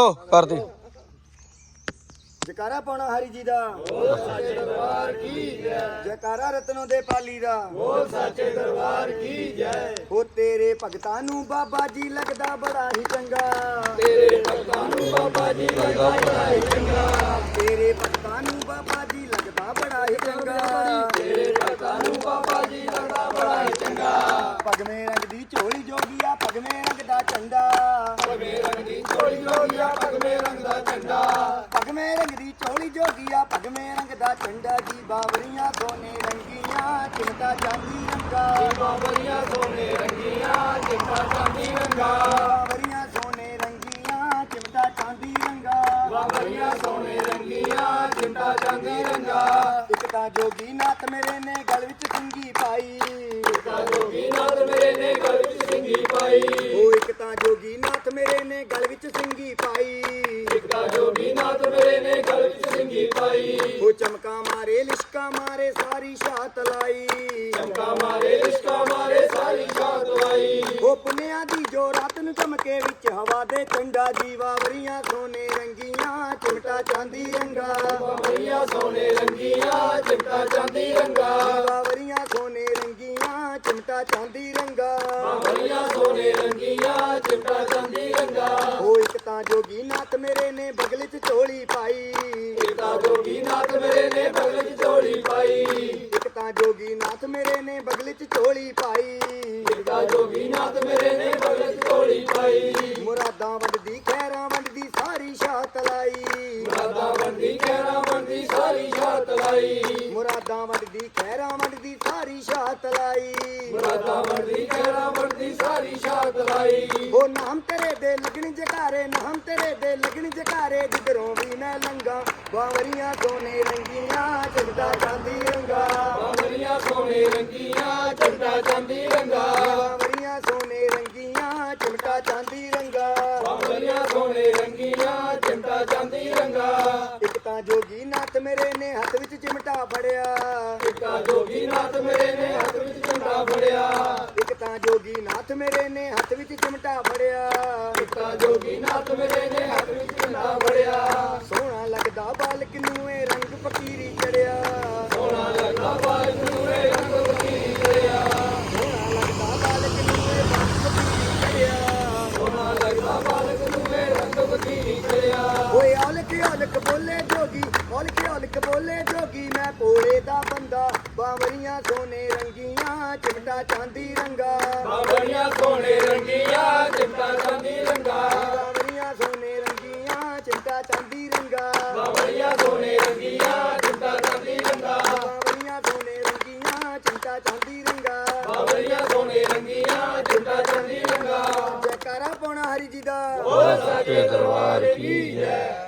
ਓ ਕਰਦੇ ਜਕਾਰਾ ਪਾਉਣਾ ਹਰੀ ਜੀ ਦਾ। ਬੋਲ ਸੱਚੇ ਦਰਬਾਰ ਕੀ ਜੈ। ਜਕਾਰਾ ਰਤਨੋਂ ਦੇ ਪਾਲੀ ਦਾ। ਬੋਲ ਸੱਚੇ ਦਰਬਾਰ ਕੀ ਜੈ। ਹੋ ਤੇਰੇ ਭਗਤਾਂ ਨੂੰ ਬਾਬਾ ਜੀ ਲੱਗਦਾ ਬੜਾ ਹੀ ਚੰਗਾ। ਤੇਰੇ ਭਗਤਾਂ ਨੂੰ ਬਾਬਾ ਜੀ ਲੱਗਦਾ ਬੜਾ ਹੀ ਚੰਗਾ। ਤੇਰੇ ਭਗਤਾਂ ਨੂੰ ਬਾਬਾ ਜੀ ਲੱਗਦਾ ਬੜਾ ਹੀ ਚੰਗਾ। ਤੇਰੇ ਭਗਤਾਂ ਨੂੰ ਬਾਬਾ ਜੀ ਲੱਗਦਾ ਬੜਾ ਹੀ ਚੰਗਾ। ਪਗਮੇ ਰੰਗ ਦੀ ਝੋਲੀ ਜੋਗੀਆ ਪਗਮੇ ਰੰਗ ਦਾ ਰੰਗ ਦੀ ਝੋਲੀ ਜੋਗੀਆ ਪਗਮੇ ਰੰਗ ਦਾ ਝੰਡਾ। ਪਗਮੇ ਰੰਗ ਦੀ ਝੋਲੀ ਜੋਗੀਆ ਪਗਮੇ ਰੰਗ ਦਾ ਝੰਡਾ। ਜੀ ਬਾਵਰੀਆਂ ਸੋਨੇ ਰੰਗੀਆਂ ਚਿੰਤਾ ਚਾਂਦੀ ਰੰਗਾ। ਬਾਵਰੀਆਂ ਸੋਨੇ ਰੰਗੀਆਂ ਚਿੰਤਾ ਚਾਂਦੀ ਰੰਗਾ। ਬਾਵਰੀਆਂ ਸੋਨੇ ਰੰਗੀਆਂ ਚਿੰਤਾ ਚਾਂਦੀ ਰੰਗਾ। ਬਾਵਰੀਆਂ ਸੋਨੇ ਰੰਗੀਆਂ ਚਿੰਤਾ ਚਾਂਦੀ ਰੰਗਾ। ਇੱਕ ਤਾਂ ਜੋਗੀ ਨਾਥ ਮੇਰੇ ਨੇ ਗਲ ਵਿੱਚ ਸਿੰਗੀ ਪਾਈ। ਇੱਕ ਤਾਂ ਜੋਗੀ ਨਾਥ ਮੇਰੇ ਨੇ ਨੇ ਗਲ ਵਿੱਚ ਸਿੰਗੀ ਪਾਈ। ਇੱਕ ਤਾਂ ਜੋਗੀ ਨਾਥ ਮੇਰੇ ਨੇ ਗਲ ਵਿੱਚ ਸਿੰਗੀ ਪਾਈ। ਉਹ ਚਮਕਾ ਮਾਰੇ ਲਿਸ਼ਕਾ ਮਾਰੇ ਸਾਰੀ ਸ਼ਾਤ ਲਾਈ। ਚਮਕਾ ਮਾਰੇ ਲਿਸ਼ਕਾ ਮਾਰੇ ਸਾਰੀ ਸ਼ਾਤ ਲਾਈ। ਉਹ ਪੁੰਨਿਆਂ ਦੀ ਜੋ ਰਾਤ ਨੂੰ ਚਮਕੇ ਵਿੱਚ ਹਵਾ ਦੇ ਚੰਡਾ ਜੀਵਾ ਵਰੀਆਂ ਸੋਨੇ ਰੰਗੀਆਂ ਚਿਮਟਾ ਚਾਂਦੀ ਰੰਗਾ। ਵਰੀਆਂ ਸੋਨੇ ਰੰਗੀਆਂ ਚਿਮਟਾ ਚਾਂਦੀ ਰੰਗਾ। ਵਰੀਆਂ ਸੋਨੇ ਰੰਗੀਆਂ ਚਿਮਟਾ ਚਾਂਦੀ ਰੰਗਾ। ਵਰੀਆਂ ਸੋਨੇ ਰੰਗੀਆਂ ਚਿਮਟਾ ਤਾਂ ਜੋਗੀ ਨਾਥ ਮੇਰੇ ਨੇ ਬਗਲ 'ਚ ਝੋਲੀ ਪਾਈ। ਤਾਂ ਜੋਗੀ ਨਾਥ ਮੇਰੇ ਨੇ ਬਗਲ 'ਚ ਝੋਲੀ ਪਾਈ। ਇੱਕ ਤਾਂ ਜੋਗੀ ਨਾਥ ਮੇਰੇ ਨੇ ਬਗਲ 'ਚ ਝੋਲੀ ਪਾਈ। ਤਾਂ ਜੋਗੀ ਨਾਥ ਮੇਰੇ ਨੇ ਬਗਲ 'ਚ ਝੋਲੀ ਪਾਈ। ਮੁਰਾਦਾਂ ਵੰਡਦੀ ਖੈਰਾਂ ਮੁਰਾਦਾਂ ਵੰਡਦੀ ਖੈਰਾਂ ਵੰਡਦੀ ਸਾਰੀ ਸ਼ਾਤ ਲਾਈ। ਮੁਰਾਦਾਂ ਵੰਡਦੀ ਖੈਰਾਂ ਵੰਡਦੀ ਸਾਰੀ ਸ਼ਾਤ ਲਾਈ। ਉਹ ਨਾਮ ਤੇਰੇ ਦੇ ਲੱਗਣ ਜਕਾਰੇ ਨਾਮ ਤੇਰੇ ਦੇ ਲੱਗਣ ਜਕਾਰੇ ਜਿੱਧਰੋਂ ਵੀ ਮੈਂ ਲੰਗਾ ਬਾਵਰੀਆਂ ਸੋਨੇ ਰੰਗੀਆਂ ਚਾਂਦੀ ਰੰਗਾ। ਬਾਵਰੀਆਂ ਸੋਨੇ ਰੰਗੀਆਂ ਚਾਂਦੀ ਰੰਗਾ। ਬਾਵਰੀਆਂ ਸੋਨੇ ਰੰਗੀਆਂ ਚਿਮਟਾ ਚਾਂਦੀ ਰੰਗਾ। ਬਾਵਰੀਆਂ ਸੋਨੇ ਰੰਗੀਆਂ ਚਿਮਟਾ ਚਾਂਦੀ ਰੰਗਾ। ਮੇਰੇ ਨੇ ਹੱਥ ਵਿੱਚ ਚਿਮਟਾ ਫੜਿਆ। ਇੱਕ ਤਾਂ ਜੋਗੀ ਨਾਥ ਮੇਰੇ ਨੇ ਹੱਥ ਵਿੱਚ ਚਿਮਟਾ ਫੜਿਆ। ਇੱਕ ਤਾਂ ਜੋਗੀ ਨਾਥ ਮੇਰੇ ਨੇ ਹੱਥ ਵਿੱਚ ਚਿਮਟਾ ਫੜਿਆ। ਇੱਕ ਤਾਂ ਜੋਗੀ ਨਾਥ ਮੇਰੇ ਔਲਖ ਬੋਲੇ ਜੋਗੀ ਔਲਖ ਔਲਖ ਬੋਲੇ ਜੋਗੀ ਮੈਂ ਭੋਲੇ ਦਾ ਬੰਦਾ ਬਾਵਰੀਆਂ ਸੋਨੇ ਰੰਗੀਆਂ ਚਿਮਟਾ ਚਾਂਦੀ ਰੰਗਾ। ਬਾਬਰੀਆਂ ਸੋਨੇ ਰੰਗੀਆਂ ਚਿੰਤਾ ਚਾਂਦੀ ਰੰਗਾ। ਬਾਵਰੀਆਂ ਸੋਨੇ ਰੰਗੀਆਂ ਚਿਮਟਾ ਚਾਂਦੀ ਰੰਗਾ। ਬਾਬਰੀਆਂ ਸੋਨੇ ਰੰਗੀਆਂ ਚਿੰਤਾ ਚਾਂਦੀ ਰੰਗਾ। ਬਾਵਰੀਆਂ ਸੋਨੇ ਰੰਗੀਆਂ ਚਿਮਟਾ ਚਾਂਦੀ ਰੰਗਾ। ਬਾਬਰੀਆਂ ਸੋਨੇ ਰੰਗੀਆਂ ਚਿੰਤਾ ਚਾਂਦੀ ਰੰਗਾ। ਜੈਕਾਰਾ ਪਾਉਣਾ ਹਰੀ ਜੀ ਦਾ। ਬੋਲ ਸੱਚੇ ਦਰਬਾਰ ਕੀ ਜੈ